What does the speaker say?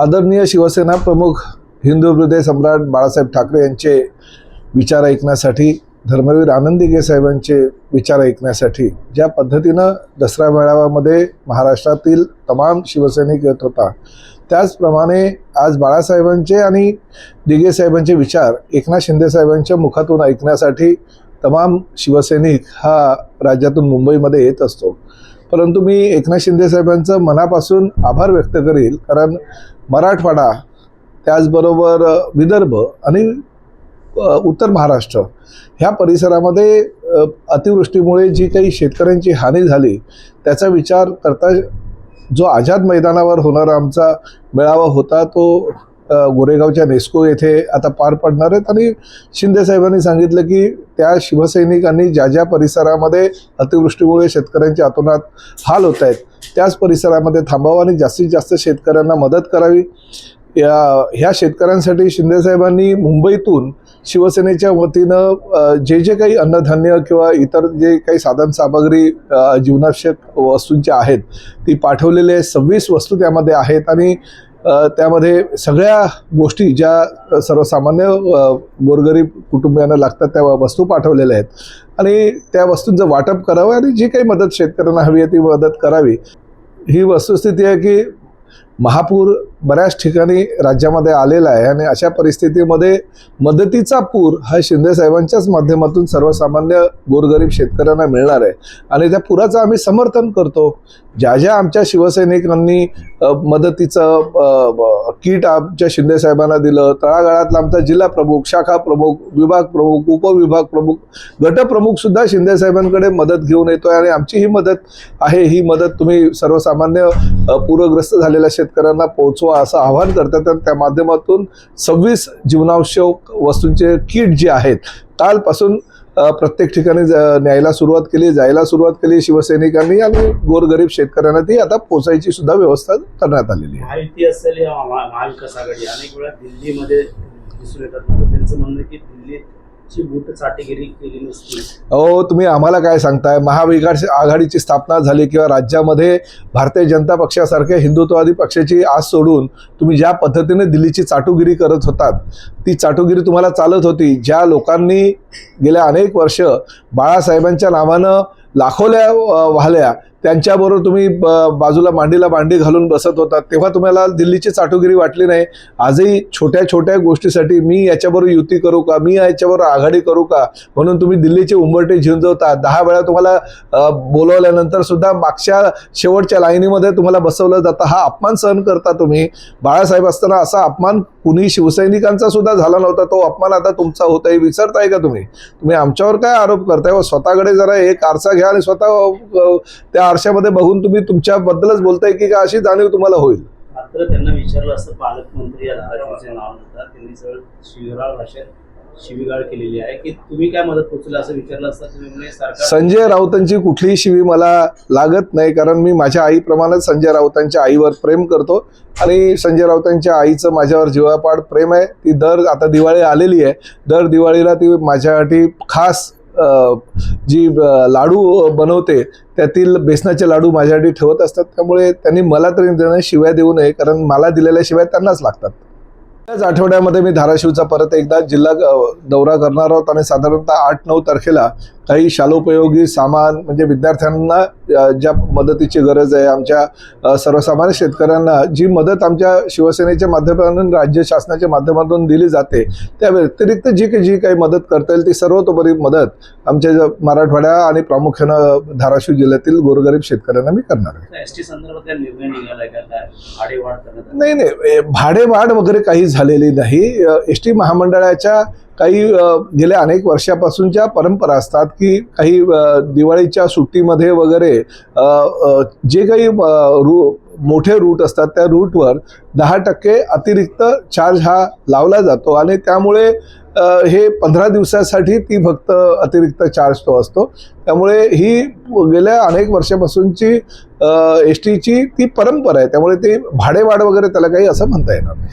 आदरणीय शिवसेना प्रमुख हिंदू हृदय सम्राट बाळासाहेब ठाकरे यांचे विचार ऐकण्यासाठी धर्मवीर आनंदी साहेबांचे विचार ऐकण्यासाठी ज्या पद्धतीनं दसरा मेळाव्यामध्ये महाराष्ट्रातील तमाम शिवसैनिक येत होता त्याचप्रमाणे आज बाळासाहेबांचे आणि दिगे साहेबांचे विचार एकनाथ शिंदे साहेबांच्या मुखातून ऐकण्यासाठी तमाम शिवसैनिक हा राज्यातून मुंबईमध्ये येत असतो. परंतु मी एकनाथ शिंदे साहेबांचं मनापासून आभार व्यक्त करील कारण मराठवाडा त्याचबरोबर विदर्भ आणि उत्तर महाराष्ट्र ह्या परिसरामध्ये अतिवृष्टीमुळे जी काही शेतकऱ्यांची हानी झाली त्याचा विचार करता जो आझाद मैदानावर होणारा आमचा मेळावा होता तो गोरेगावच्या नेस्को येथे आता पार पडणार आहेत. आणि शिंदेसाहेबांनी सांगितलं की त्या शिवसैनिकांनी ज्या ज्या परिसरामध्ये अतिवृष्टीमुळे शेतकऱ्यांच्या अतोनात हाल होत आहेत त्याच परिसरामध्ये थांबावं आणि जास्तीत जास्त शेतकऱ्यांना मदत करावी. या ह्या शेतकऱ्यांसाठी शिंदे साहेबांनी मुंबईतून शिवसेनेच्या वतीनं जे जे काही अन्नधान्य किंवा इतर जे काही साधन सामग्री जीवनावश्यक वस्तूंच्या आहेत ती पाठवलेले सव्वीस वस्तू त्यामध्ये आहेत आणि त्यामध्ये सगळ्या गोष्टी ज्या सर्वसामान्य गोरगरीब कुटुंबियांना लागतात त्या वस्तू पाठवलेल्या आहेत. आणि त्या वस्तूंचं वाटप करावं आणि जी काही मदत शेतकऱ्यांना हवी आहे ती मदत करावी. ही वस्तुस्थिती आहे की महापूर बऱ्याच ठिकाणी राज्यामध्ये आलेला आहे आणि अशा परिस्थितीमध्ये मदतीचा पूर हा शिंदे साहेबांच्याच माध्यमातून सर्वसामान्य गोरगरीब शेतकऱ्यांना मिळणार आहे. आणि त्या पुराचं आम्ही समर्थन करतो. ज्या ज्या आमच्या शिवसैनिकांनी मदतीचं किट आमच्या शिंदे साहेबांना दिलं तळागाळातला आमचा जिल्हा प्रमुख शाखा प्रमुख विभाग प्रमुख उपविभाग प्रमुख गटप्रमुख सुद्धा शिंदे साहेबांकडे मदत घेऊन येतोय आणि आमची ही मदत आहे. ही मदत तुम्ही सर्वसामान्य पूरग्रस्त झालेल्या शेतकऱ्यांना पोहोचवा असं आवाहन करतात. आणि त्या माध्यमातून सव्वीस जीवनावश्यक वस्तूंचे किट जे आहेत कालपासून प्रत्येक ठिकाणी ज- न्यायला सुरुवात केली जायला सुरुवात केली शिवसैनिकांनी आणि गोरगरीब शेतकऱ्यांना ती आता पोचायची सुद्धा व्यवस्था करण्यात आलेली आहे. माहिती असलेली महाविकास आघाडी अनेक वेळा दिल्लीमध्ये दिसून येतात. म्हणजे त्यांचं म्हणणं की दिल्लीची अहो तुम्ही आम्हाला काय सांगताय? महाविकास आघाडीची स्थापना झाली किंवा राज्यामध्ये भारतीय जनता पक्षासारख्या हिंदुत्ववादी पक्षाची आस सोडून तुम्ही ज्या पद्धतीने दिल्लीची चाटुगिरी करत होतात ती चाटुगिरी तुम्हाला चालत होती. ज्या लोकांनी गेल्या अनेक वर्ष बाळासाहेबांच्या नावानं लाखोल्या वाहल्या त्यांच्याबरोबर तुम्ही ब- बाजूला मांडीला मांडी घालून बसत होता. तेव्हा तुम्हाला दिल्लीची चाटुगिरी वाटली नाही. आजही छोट्या छोट्या गोष्टीसाठी मी याच्याबरोबर युती करू का? मी याच्याबरोबर आघाडी करू का? म्हणून तुम्ही दिल्लीचे उंबरटे झिंजवता. दहा वेळा तुम्हाला बोलवल्यानंतर सुद्धा मागच्या शेवटच्या लाईनीमध्ये तुम्हाला बसवलं जातं. हा अपमान सहन करता तुम्ही. बाळासाहेब असताना असा अपमान कुणी शिवसैनिकांचा सुद्धा झाला नव्हता. तो अपमान आता तुमचा होत आहे विसरताय का तुम्ही? तुम्ही आमच्यावर काय आरोप करताय? व स्वतःकडे जरा एक आरसा घ्या आणि स्वतः त्या आरशामध्ये बघून तुम्ही तुमच्याबद्दलच बोलताय की का अशी जाणीव तुम्हाला होईल? मात्र त्यांना विचारलं असतं पालकमंत्री नाव त्यांनी सरळ भाषेत शिवीगाळ केलेली आहे. की तुम्ही काय मदत पोचला असं विचारलं असतं तुम्ही सरकार संजय राऊतांची कुठलीही शिवी मला लागत नाही कारण मी माझ्या आईप्रमाणेच संजय राऊतांच्या आईवर प्रेम करतो. आणि संजय राऊतांच्या आईचं माझ्यावर जीवापाड प्रेम आहे. ती दर आता दिवाळी आलेली आहे. दर दिवाळीला ती माझ्यासाठी खास जी लाडू बनवते त्यातील बेसनाचे लाडू माझ्यासाठी ठेवत असतात. त्यामुळे त्यांनी मला तरी देणं शिव्या देऊ नये कारण मला दिलेल्या शिव्या त्यांनाच लागतात. त्याच आठवड्यामध्ये मी धाराशिवचा परत एकदा जिल्हा दौरा करणार आहोत आणि साधारणतः आठ नऊ तारखेला काही शालोपयोगी सामान म्हणजे विद्यार्थ्यांना ज्या मदतीची गरज आहे आमच्या सर्वसामान्य शेतकऱ्यांना जी मदत आमच्या शिवसेनेच्या माध्यमातून राज्य शासनाच्या माध्यमातून दिली जाते त्या व्यतिरिक्त जी काही जी काही मदत करता येईल ती सर्वतोपरी मदत आमच्या मराठवाड्या आणि प्रामुख्यानं धाराशिव जिल्ह्यातील गोरगरीब शेतकऱ्यांना मी करणार आहे? नाही नाही भाडेवाढ वगैरे काही झालेली नाही. एस टी महामंडळाच्या काही गेल्या अनेक वर्षापासूनच्या परंपरा असतात की काही दिवाळीच्या सुट्टीमध्ये वगैरे जे काही रू मोठे रूट असतात त्या रूटवर दहा टक्के अतिरिक्त चार्ज हा लावला जातो आणि त्यामुळे हे पंधरा दिवसासाठी ती फक्त अतिरिक्त चार्ज तो असतो. त्यामुळे ही गेल्या अनेक वर्षापासूनची एस टीची ती परंपरा आहे. त्यामुळे ती भाडेवाढ वगैरे त्याला काही असं म्हणता येणार नाही.